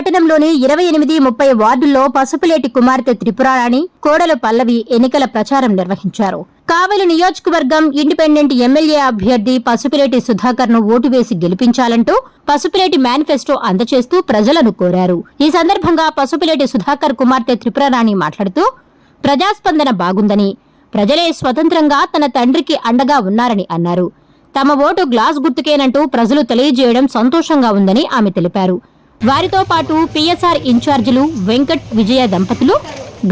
పట్టణంలోని ఇరవై ఎనిమిది ముప్పై వార్డుల్లో పసుపులేటి కుమార్తె త్రిపురారాణి కోడలు పల్లవి ఎన్నికల ప్రచారం నిర్వహించారు. కావలి నియోజకవర్గం ఇండిపెండెంట్ ఎమ్మెల్యే అభ్యర్థి పసుపులేటి సుధాకర్ను ఓటు వేసి గెలిపించాలంటూ పసుపులేటి మేనిఫెస్టో అందజేస్తూ ప్రజలను కోరారు. ఈ సందర్భంగా పసుపులేటి సుధాకర్ కుమార్తె త్రిపురారాణి మాట్లాడుతూ ప్రజాస్పందన బాగుందని ప్రజలే స్వతంత్రంగా తన తండ్రికి అండగా ఉన్నారని అన్నారు. తమ ఓటు గ్లాస్ గుర్తుకేనంటూ ప్రజలు తెలియజేయడం సంతోషంగా ఉందని ఆమె తెలిపారు. వారితో పాటు పిఎస్ఆర్ ఇన్ఛార్జీలు వెంకట్ విజయ దంపతులు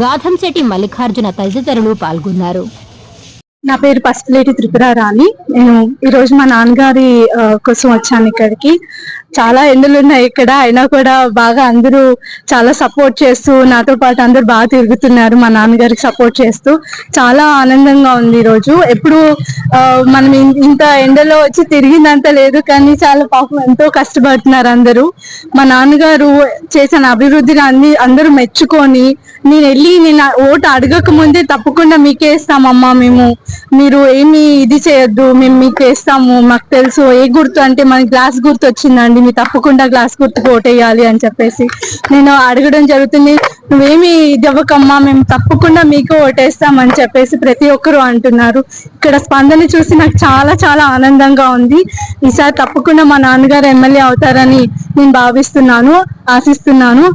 గాధంశెట్టి మల్లికార్జున తదితరులు పాల్గొన్నారు. నా పేరు పసుపులేటి త్రిపుర రాణి నేను ఈ రోజు మా నాన్నగారి కోసం వచ్చాను ఇక్కడికి. చాలా ఎండలు ఉన్నాయి ఇక్కడ. అయినా కూడా బాగా అందరూ చాలా సపోర్ట్ చేస్తూ నాతో పాటు అందరూ బాగా తిరుగుతున్నారు మా నాన్నగారికి సపోర్ట్ చేస్తూ. చాలా ఆనందంగా ఉంది ఈ రోజు ఎప్పుడు మనం ఇంత ఎండలో వచ్చి తిరిగిందంత లేదు కానీ చాలా పాపం ఎంతో కష్టపడుతున్నారు అందరూ. మా నాన్నగారు చేసిన అభివృద్ధిని అన్ని అందరూ మెచ్చుకొని నేను వెళ్ళి నేను ఓటు అడగక ముందే తప్పకుండా మీకే ఇస్తామమ్మా మేము. మీరు ఏమి ఇది చేయొద్దు మేము మీకు వేస్తాము మాకు తెలుసు. ఏ గుర్తు అంటే మనకి గ్లాస్ గుర్తు వచ్చిందండి మీరు తప్పకుండా గ్లాస్ గుర్తుకు ఓటేయాలి అని చెప్పేసి. నేను అడగడం జరుగుతుంది నువ్వేమి ఇది అవ్వకమ్మా మేము తప్పకుండా మీకు ఓటేస్తామని చెప్పేసి ప్రతి ఒక్కరు అంటున్నారు. ఇక్కడ స్పందన చూసి నాకు చాలా చాలా ఆనందంగా ఉంది. ఈసారి తప్పకుండా మా నాన్నగారు ఎమ్మెల్యే అవుతారని నేను భావిస్తున్నాను ఆశిస్తున్నాను.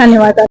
ధన్యవాదాలు.